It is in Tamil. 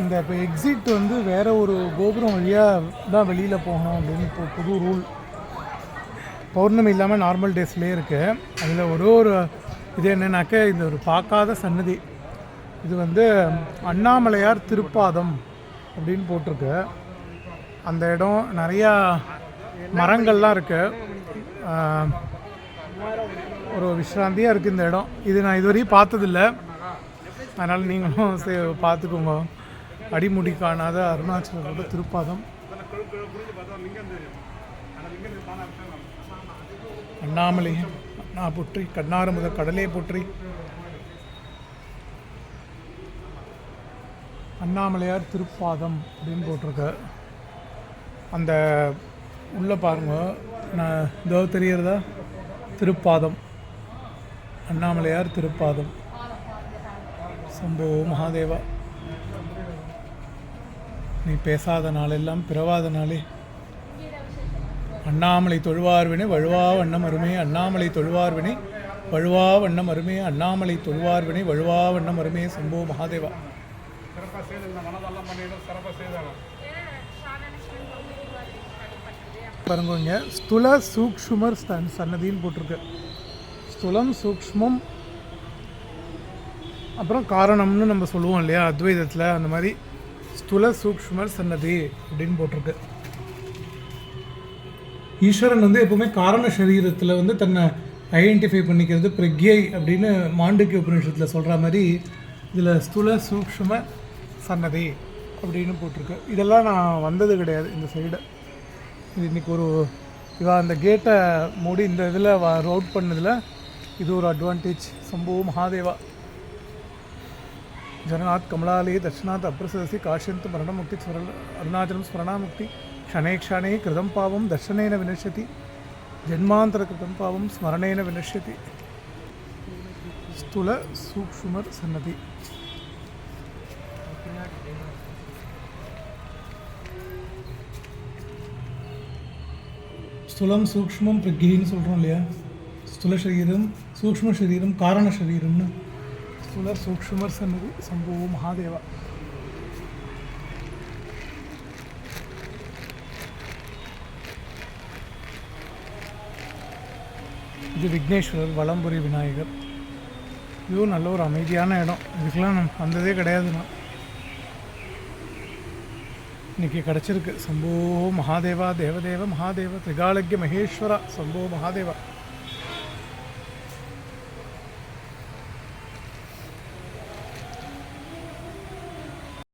இந்த இப்போ எக்ஸிட் வந்து வேற ஒரு கோபுரம் வழியாக தான் வெளியில் போகணும் அப்படின்னு இப்போ புது ரூல் பௌர்ணமி இல்லாமல் நார்மல் டேஸ்லேயே இருக்குது அதில் ஒரு ஒரு இது என்னன்னாக்க இந்த ஒரு பார்க்காத சன்னதி. இது வந்து அண்ணாமலையார் திருப்பாதம் அப்படின்னு போட்டிருக்கு. அந்த இடம் நிறையா மரங்கள்லாம் இருக்குது ஒரு விஷ்ராந்தியாக இருக்குது இந்த இடம். இது நான் இதுவரையும் பார்த்ததில்ல. அதனால் நீங்களும் சே பார்த்துக்கோங்க. அடிமுடி காணாத அருணாச்சலோட திருப்பாதம். அண்ணாமலை அண்ணா போற்றி கண்ணாறு முதல் கடலே போற்றி. அண்ணாமலையார் திருப்பாதம் அப்படின்னு போட்டிருக்க அந்த உள்ளே பாருங்க நான் இதோ தெரியறதா? திருப்பாதம். அண்ணாமலையார் திருப்பாதம். சம்போ மகாதேவா. நீ பேசாத நாளெல்லாம் பிறவாத நாளே. அண்ணாமலை தொழுவார்வினை வழுவா வண்ணம் அருமே. அண்ணாமலை தொழுவார்வினை வழுவா வண்ணம் அருமே. அண்ணாமலை தொழுவார்வினை வழுவா வண்ணம் அருமே. சம்போ மகாதேவா. பாருங்க ஸ்துல சூக்ஷ்மர் சன்னதின்னு போட்டிருக்கு. ஸ்துலம் சூக்ஷ்மம் அப்புறம் காரணம்னு நம்ம சொல்லுவோம் இல்லையா? அத்வைதத்தில் அந்த மாதிரி ஸ்துல சூக்ஷ்மர் சன்னதி அப்படின்னு போட்டிருக்கு. ஈஸ்வரன் வந்து எப்பவுமே காரண சரீரத்தில் வந்து தன்னை ஐடென்டிஃபை பண்ணிக்கிறது பிரக்யை அப்படின்னு மாண்டூக்கிய உபநிஷத்தில் சொல்கிற மாதிரி இதில் ஸ்துல சூக்ஷ்ம சன்னதி அப்படின்னு போட்டிருக்கு. இதெல்லாம் நான் வந்தது கிடையாது இந்த சைடு இது இன்னைக்கு ஒரு இவா அந்த கேட்டை மூடி இந்த இதில் ரோட் பண்ணதில் இது ஒரு அட்வான்டேஜ் சம்பவம் மகாதேவா. ஜனநாத் கமலாலயே தட்சிணாத் அப்ரசதசி காஷ்யந்த் மரணமுக்தி ஸ்மரண அருணாச்சலம் ஸ்மரணாமுக்தி க்ஷணே க்ஷணே கிருதம் பாவம் தர்ஷனேன வினஷ்யதி ஜென்மாந்தர கிருதம் பாவம் ஸ்மரணேன வினஷ்யதி ஸ்துல சூக்ஷ்மர் சன்னதி ஸ்துலம் சூக்ஷ்மம் பிரக்யின்னு சொல்கிறோம் இல்லையா ஸ்துல சரீரம் சூக்ஷ்ம சரீரம் காரண சரீரம்னு ஸ்துலர் சூக்ஷ்மர் சன்னதி சம்போ மகாதேவா இது விக்னேஸ்வரர் வலம்புரி விநாயகர் இதுவும் நல்ல ஒரு அமைதியான இடம் இதுக்கெல்லாம் நம்ம வந்ததே கிடையாது நான் இன்னைக்கு கிடச்சிருக்கு சம்போ மகாதேவா தேவதேவ மகாதேவ திரிகாலக்கிய மகேஸ்வரா சம்போ மகாதேவா